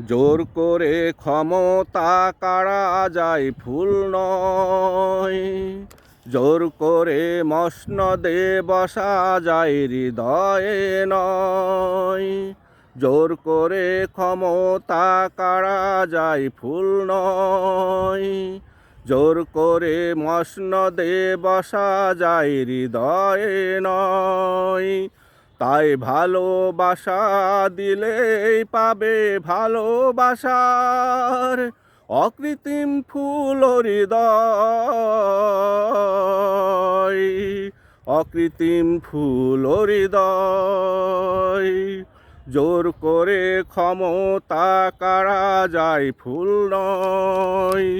জোর করে ক্ষমতা কারা যায় ফুল নয়। জোর করে মসনদে বসা যায় হৃদয়ে নয়। জোর করে ক্ষমতা কারা যায় ফুল নয়। জোর করে মসনদে বসা যায় হৃদয়ে নয়। তাই ভালোবাসা দিলেই পাবে ভালোবাসার অকৃত্রিম ফুল হৃদয়, অকৃত্রিম ফুল হৃদয়। জোর করে ক্ষমতা কারা যায় ফুল নয়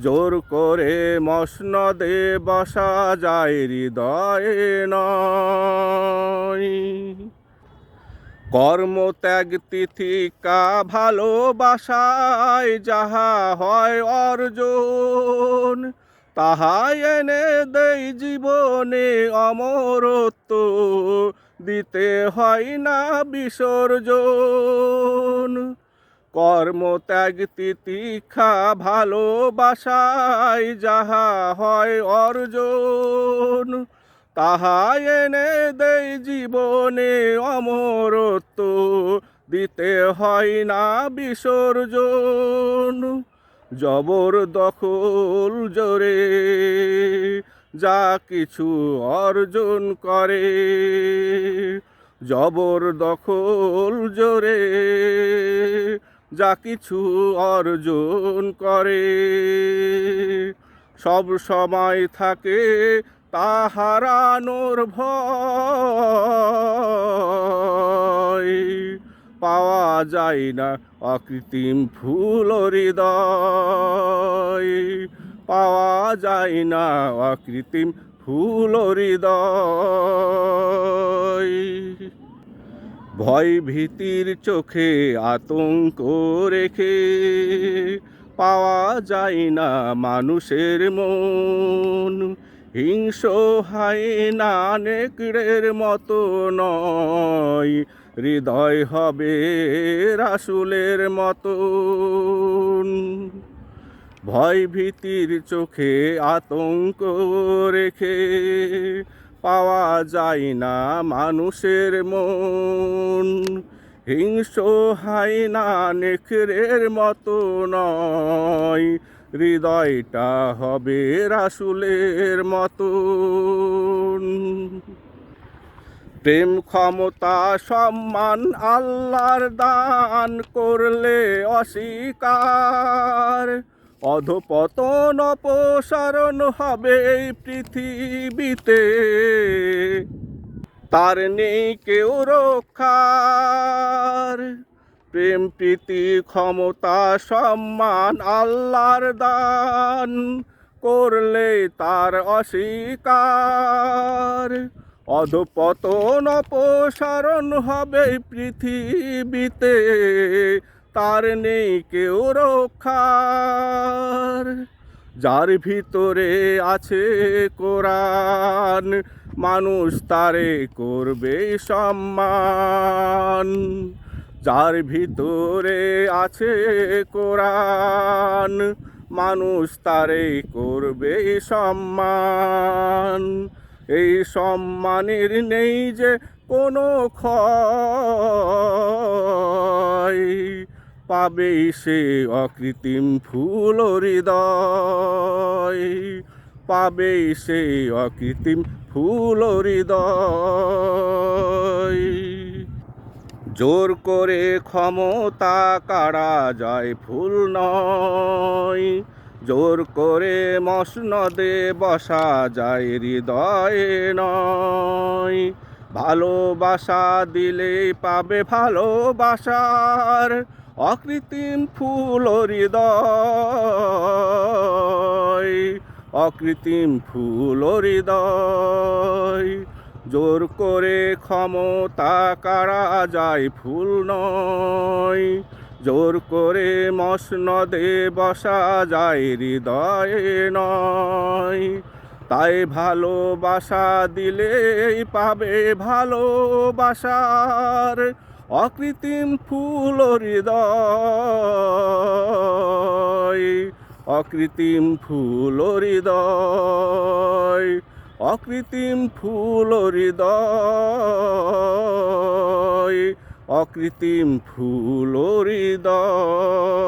জোর করে মসনদে বসা যায় হৃদয়ে নয়। কর্মত্যাগ তিথিকা ভালোবাসায় যাহা হয় অর্জন, তাহাই এনে দেই জীবনে অমরত্ব, দিতে হয় না বিসর্জন। কর্মত্যাগ তিতিক্ষা ভালোবাসায় যাহা হয় অর্জন, তাহা এনে দেই জীবনে অমরত্ব, দিতে হয় না বিসর্জন। জবর দখল জোরে, যা কিছু অর্জন করে। জবর দখল জোরে যা কিছু অর্জন করে। সব সময় থাকে তাহারানোর পাওয়া যায় না অকৃত্রিম ফুল হৃদয়। পাওয়া যায় না অকৃত্রিম ফুল হৃদয়। ভয় ভীতির চোখে আতঙ্ক রেখে পাওয়া যায় না মানুষের মন। হিংস হাই না নেকড়ের মতো নয়, হৃদয় হবে রাসুলের মতো ভয় ভীতির চোখে আতঙ্ক রেখে পাওয়া যায় না মানুষের মন। হিংস হাই না নেখরের মতো নয়। হৃদয়টা হবে রাসুলের মতন প্রেম ক্ষমতা, সম্মান, আল্লাহর দান করলে অস্বীকার। অধপতন অপসারণ হবে এই পৃথিবীতে। তার নেই কেউ রক্ষার। প্রেম, প্রীতি, ক্ষমতা, সম্মান, আল্লাহর দান করলে তার অস্বীকার। অধপতন অপসারণ হবে পৃথিবীতে। তার নেই কেউ রক্ষার। যার ভিতরে আছে কোরআন, মানুষ তারে করবে সম্মান। যার ভিতরে আছে কোরআন, মানুষ তারে করবে সম্মান। এই সম্মানের নেই যে কোনো ক্ষয়। পাবে সে অকৃত্রিম ফুল হৃদয়। পাবে সে অকৃত্রিম ফুল হৃদয়। জোর করে ক্ষমতা কারা যায় ফুল নয়। জোর করে মসনদে বসা যায় হৃদয়ে নয়। ভালোবাসা দিলে পাবে ভালোবাসার অকৃত্রিম ফুল হৃদয়, অকৃত্রিম ফুল হৃদয়। জোর করে ক্ষমতা কারা যায় ফুল নয়, জোর করে মসনদে বসা যায় হৃদয়ে নয়। তাই ভালোবাসা দিলেই পাবে ভালোবাসার অকৃত্রিম ফুল হৃদয় অকৃত্রিম ফুল হৃদয় অকৃত্রিম ফুল হৃদয় অকৃত্রিম ফুল হৃদয়।